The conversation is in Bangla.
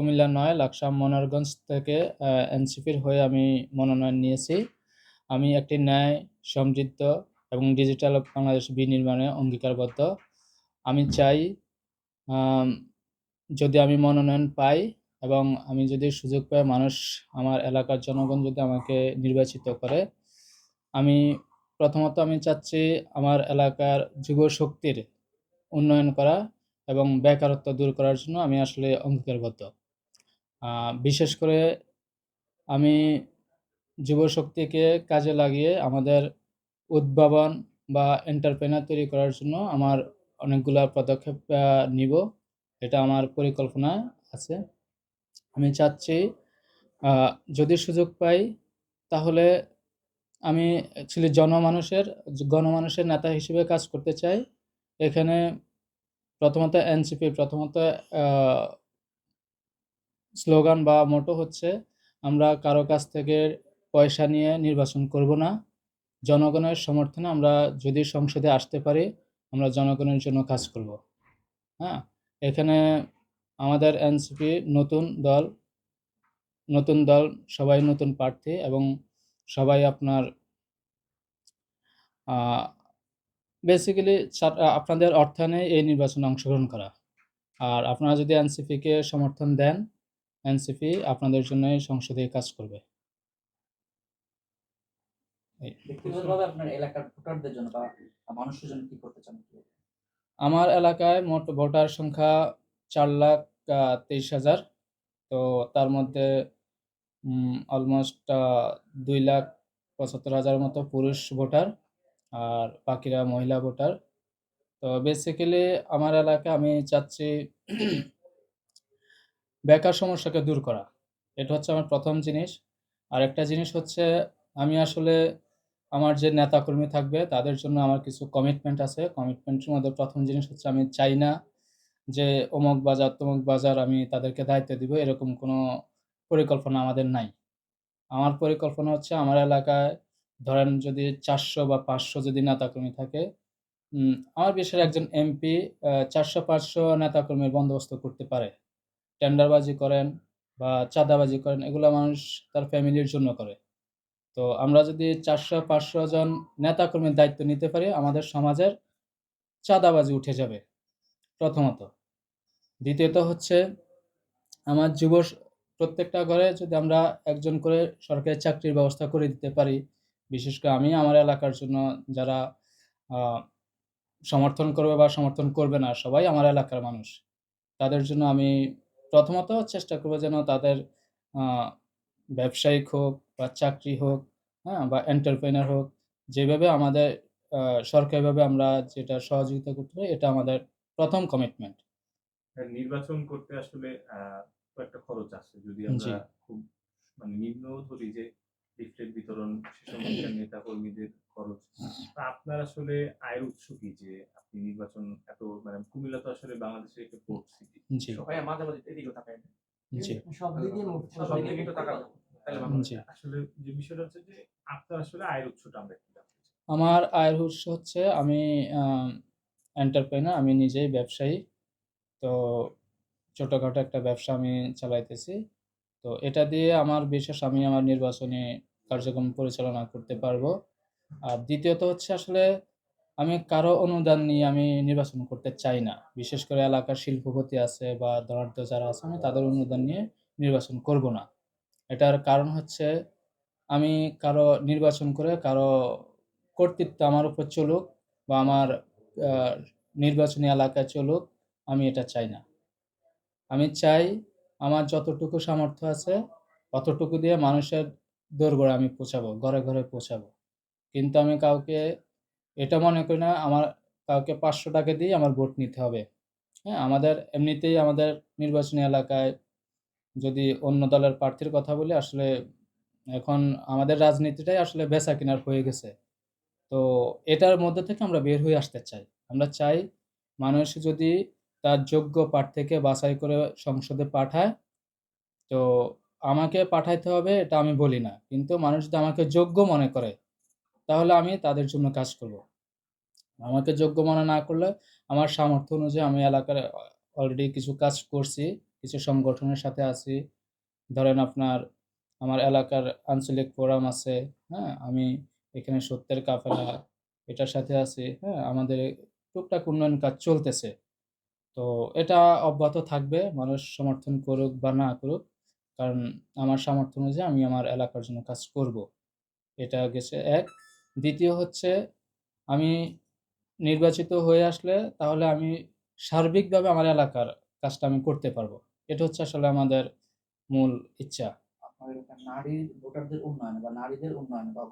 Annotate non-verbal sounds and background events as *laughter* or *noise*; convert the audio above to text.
কুমিল্লা নয়, লাকসাম মনোহরগঞ্জ থেকে এনসিপির হয়ে আমি মনোনয়ন নিয়েছি। আমি একটি ন্যায়, সমৃদ্ধ এবং ডিজিটাল বাংলাদেশ বিনির্মাণে অঙ্গীকারবদ্ধ। আমি চাই যদি আমি মনোনয়ন পাই এবং আমি যদি সুযোগ পাই মানুষ, আমার এলাকার জনগণ যদি আমাকে নির্বাচিত করে, আমি প্রথমত আমি চাচ্ছি আমার এলাকার যুব শক্তির উন্নয়ন করা এবং বেকারত্ব দূর করার জন্য আমি আসলে অঙ্গীকারবদ্ধ। বিশেষ করে আমি যুব শক্তিকে কাজে লাগিয়ে আমাদের উদ্ভাবন বা এন্টারপ্রেনার তৈরি করার জন্য আমার অনেকগুলা পদক্ষেপ নিব। এটা আমার পরিকল্পনা আছে। আমি চাচ্ছি যদি সুযোগ পাই তাহলে আমি অ্যাকচুয়ালি জনমানুষের, গণমানুষের নেতা হিসেবে কাজ করতে চাই। এখানে প্রথমত এনসিপি, প্রথমত স্লোগান বা মোটো হচ্ছে, আমরা কারও কাছ থেকে পয়সা নিয়ে নির্বাচন করব না। জনগণের সমর্থনে আমরা যদি সংসদে আসতে পারি, আমরা জনগণের জন্য কাজ করব। হ্যাঁ এখানে আমাদের এনসিপি নতুন দল নতুন দল, সবাই নতুন প্রার্থী এবং সবাই আপনার বেসিক্যালি আপনাদের অর্থায়নে এই নির্বাচনে অংশগ্রহণ করা। আর আপনারা যদি এনসিপিকে সমর্থন দেন এনসিপি আপনাদের জন্যই সংসদে কাজ করবে। জন্য জন্য। আমার এলাকায় মোট ভোটার সংখ্যা চার লাখ তেইশ হাজার। তো তার মধ্যে অলমোস্ট দুই লাখ পঁচাত্তর হাজার মতো পুরুষ ভোটার আর বাকিরা মহিলা ভোটার। তো বেসিক্যালি আমার এলাকায় আমি চাচ্ছি বেকার সমস্যাকে দূর করা। এটা হচ্ছে আমার প্রথম জিনিস। আর একটা জিনিস হচ্ছে, আমি আসলে আমার যে নেতাকর্মী থাকবে, তাদের জন্য আমার কিছু কমিটমেন্ট আছে। কমিটমেন্টের মধ্যে প্রথম জিনিস হচ্ছে, আমি চাই না যে অমুক বাজার, তমুক বাজার আমি তাদেরকে দায়িত্ব দিব, এরকম কোনো পরিকল্পনা আমাদের নাই। আমার পরিকল্পনা হচ্ছে, আমার এলাকায় ধরেন যদি চারশো বা পাঁচশো যদি নেতাকর্মী থাকে আমার দেশের একজন এমপি চারশো পাঁচশো নেতাকর্মীর বন্দোবস্ত করতে পারে। টেন্ডারবাজি করেন বা চাঁদাবাজি করেন, এগুলো মানুষ তার ফ্যামিলির জন্য করে। তো আমরা যদি চারশো, পাঁচশো জন নেতাকর্মীর দায়িত্ব নিতে পারি, আমাদের সমাজের চাঁদাবাজি উঠে যাবে প্রথমত। দ্বিতীয়ত হচ্ছে, আমার যুব প্রত্যেকটা ঘরে যদি আমরা একজন করে সরকারি চাকরির ব্যবস্থা করে দিতে পারি, বিশেষ করে আমি আমার এলাকার জন্য যারা সমর্থন করবে বা সমর্থন করবে না, সবাই আমার এলাকার মানুষ। তাদের জন্য আমি প্রথমত চেষ্টা করব যেন তাদের ব্যবসায়িক হোক বা চাকরি হোক হ্যাঁ বা এন্টারপ্রেনার হোক যেভাবে আমাদের সরকারিভাবে আমরা যেটা সহযোগিতা করতে পারি এটা আমাদের প্রথম কমিটমেন্ট হ্যাঁ, নির্বাচন করতে আসলে কয়েকটা খরচ আছে। যদি আমরা খুব মানে নিম্ন ধরি যে লিফলেট বিতরণ সে সমস্ত *clears throat* নেতা কর্মীদের খরচ আপনার আসলে আয়ের উৎস কি? যে নির্বাচন এত মানে কুমিল্লা তো আসলে বাংলাদেশের একটা পোর্ট সিটি জি ভাইয়া মাঝে মাঝে এদিকেও তাকায় সব দিকে সব দিকে একটু তাকাও। তাহলে ভালো জি। হবে। আসলে যে বিষয়টা হচ্ছে যে আপনার আসলে আয়ের উৎসটা আমরা একটু জানতে চাই। আমার আয়ের উৎস হচ্ছে আমি এন্টারপ্রেনার আমি নিজেই ব্যবসায়ী তো ছোটোখাটো একটা ব্যবসা আমি চালাইতেছি তো এটা দিয়ে আমার বিশেষ আমি আমার নির্বাচনী কার্যক্রম পরিচালনা করতে পারব আর দ্বিতীয়ত হচ্ছে আসলে আমি কারও অনুদান নিয়ে আমি নির্বাচন করতে চাই না। বিশেষ করে এলাকার শিল্পপতি আছে বা ধনাঢ্য যারা আছে, আমি তাদের অনুদান নিয়ে নির্বাচন করব না। এটার কারণ হচ্ছে, আমি কারও নির্বাচন করে কারও কর্তৃত্ব আমার উপর চলুক বা আমার নির্বাচনী এলাকায় চলুক, আমি এটা চাই না। আমি চাই আমার যতটুকু সামর্থ্য আছে ততটুকু দিয়ে মানুষের দোরগোড়ায় আমি পৌঁছাবো, ঘরে ঘরে পৌঁছাবো। কিন্তু আমি কাউকে এটা মনে করি না, আমার কাউকে পাঁচশো টাকা দিয়ে আমার ভোট নিতে হবে। হ্যাঁ আমাদের এমনিতেই আমাদের নির্বাচনী এলাকায় যদি অন্য দলের প্রার্থীর কথা বলি, আসলে এখন আমাদের রাজনীতিটাই আসলে বেচা কেনার হয়ে গেছে। তো এটার মধ্যে থেকে আমরা বের হয়ে আসতে চাই। আমরা চাই মানুষ যদি তার যোগ্য প্রার্থীকে বাছাই করে সংসদে পাঠায়, তো আমাকে পাঠাইতে হবে এটা আমি বলি না। কিন্তু মানুষ যদি আমাকে যোগ্য মনে করে, তাহলে আমি তাদের জন্য কাজ করব। আমাকে যোগ্য মনে না করলে আমার সামর্থ্য অনুযায়ী আমি এলাকার অলরেডি কিছু কাজ করছি কিছু সংগঠনের সাথে আছি। ধরেন আপনার আমার এলাকার আঞ্চলিক ফোরাম আছে, হ্যাঁ? আমি এখানে সত্যের কাফেলা এটার সাথে আছি, হ্যাঁ? আমাদের টুকটাক উন্নয়ন কাজ চলতেছে। তো এটা অব্যাহত থাকবে। মানুষ সমর্থন করুক বা না করুক। কারণ আমার সামর্থ্য অনুযায়ী আমি আমার এলাকার জন্য কাজ করব। এটা গেছে এক দ্বিতীয় হচ্ছে আমি নির্বাচিত হয়ে আসলে তাহলে আমি সার্বিকভাবে আমার এলাকার কাজটা আমি করতে পারব এটা হচ্ছে আসলে আমাদের মূল ইচ্ছা। নারী ভোটারদের উন্নয়ন বা নারীদের উন্নয়ন বা